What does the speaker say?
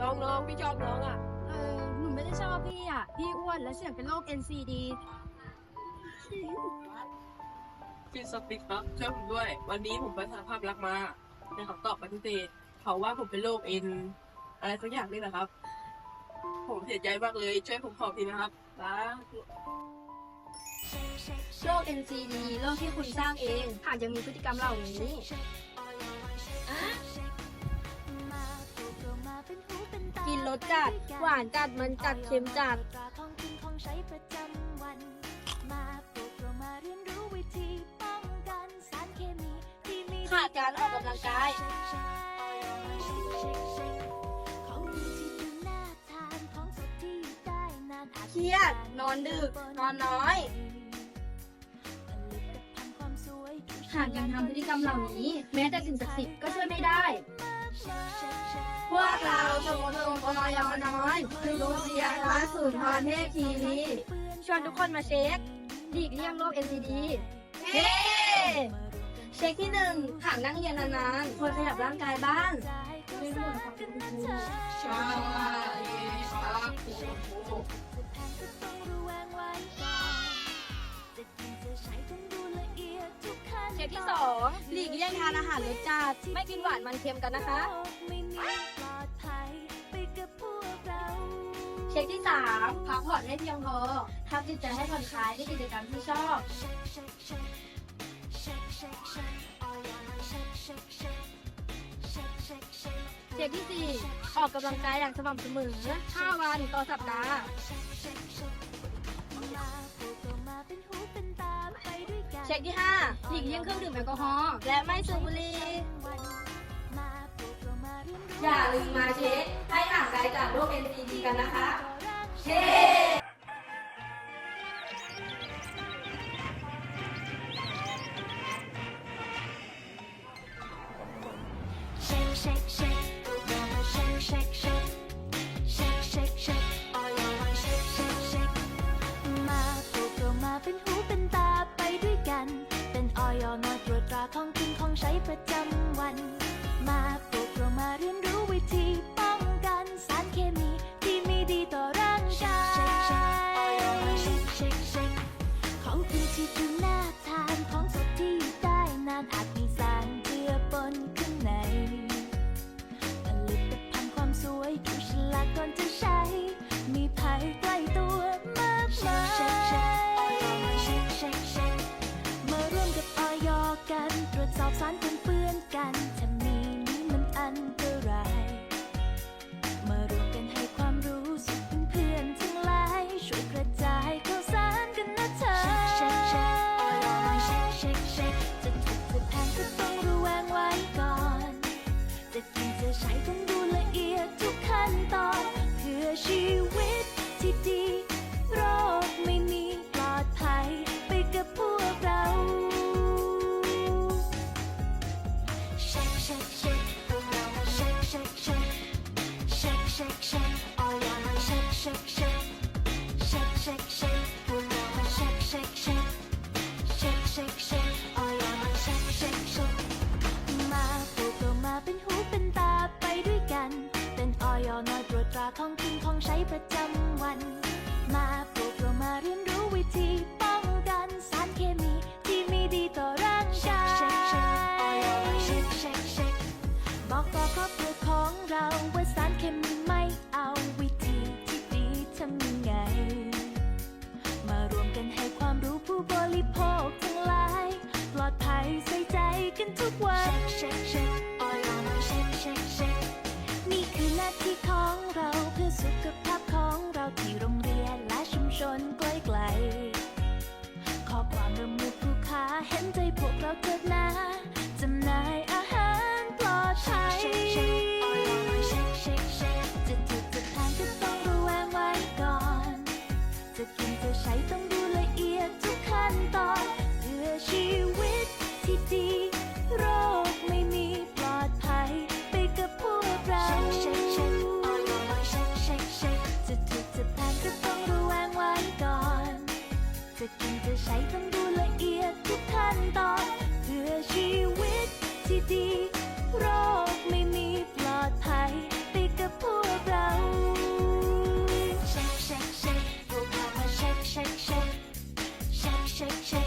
น้องน้องพี่ชอบน้องอะ เออหนูไม่ได้ชอบพี่อะ พี่อ้วนและเสี่ยงเป็นโรค NCD พี่สปิกครับช่วยผมด้วย วันนี้ผมไปสารภาพรักมาในคำตอบปฏิเสธเขาว่าผมเป็นโรคเอ็นอะไรสักอย่างนี่แหละครับ ผมเสียใจมากเลย ช่วยผมขอทีนะครับสาธุโรค NCD โรคที่คุณสร้างเอง หากยังมีพฤติกรรมเหล่านี้ รสจัด หวานจัดมันจัดเค็มจัดของกินของใช้ประจำวันมาปลูกเรามาเรียนรู้วิธีป้องกันสารเคมีที่มีขาดการออกกำลังกายของดีที่ดูน่าทานของสดที่อยู่ได้นานอาจเครียด นอนดึก นอนน้อยผลิตภัณฑ์ความสวยดูหากยังทำพฤติกรรมเหล่านี้ แม้แต่สิ่งศักดิ์สิทธิ์ก็ช่วยไม่ได้ พวกเราชมรม ออยน้อยคือรงเรียนร้านศูนย์พรเทพคีรีชวนทุกคนมาเช็คหลีกเลี่ยงโรค NCD เฮ้เช็คที่หนึ่งหากนั่งเรียนนานๆควรขยับร่างกายบ้างไม่รู้นกันคุณครูใช่ครับโอ้โหต้องระแวงไว้ก่อนจะกินจะใช้ต้องดูละเอียดทุกขั้นเช็คที่สองหลีกเลี่ยงทานอาหารรสจัดไม่กินหวานมันเค็มกันนะคะ เช็คที่สามพักผ่อนให้เพียงพอทำจิตใจให้ผ่อนคลายด้วยกิจกรรมที่ชอบ เช็คที่สี่ออกกำลังกายอย่างสม่ำเสมอ 5 วันต่อสัปดาห์ เช็คที่ 5 หลีกเลี่ยงเครื่องดื่มแอลกอฮอล์และไม่สูบบุหรี่อย่าลืมมาเช็คให้ห่างไกลจากโรค NCD กันนะคะ อนเปื้อนกัน ของกินของใช้ประจำ shake.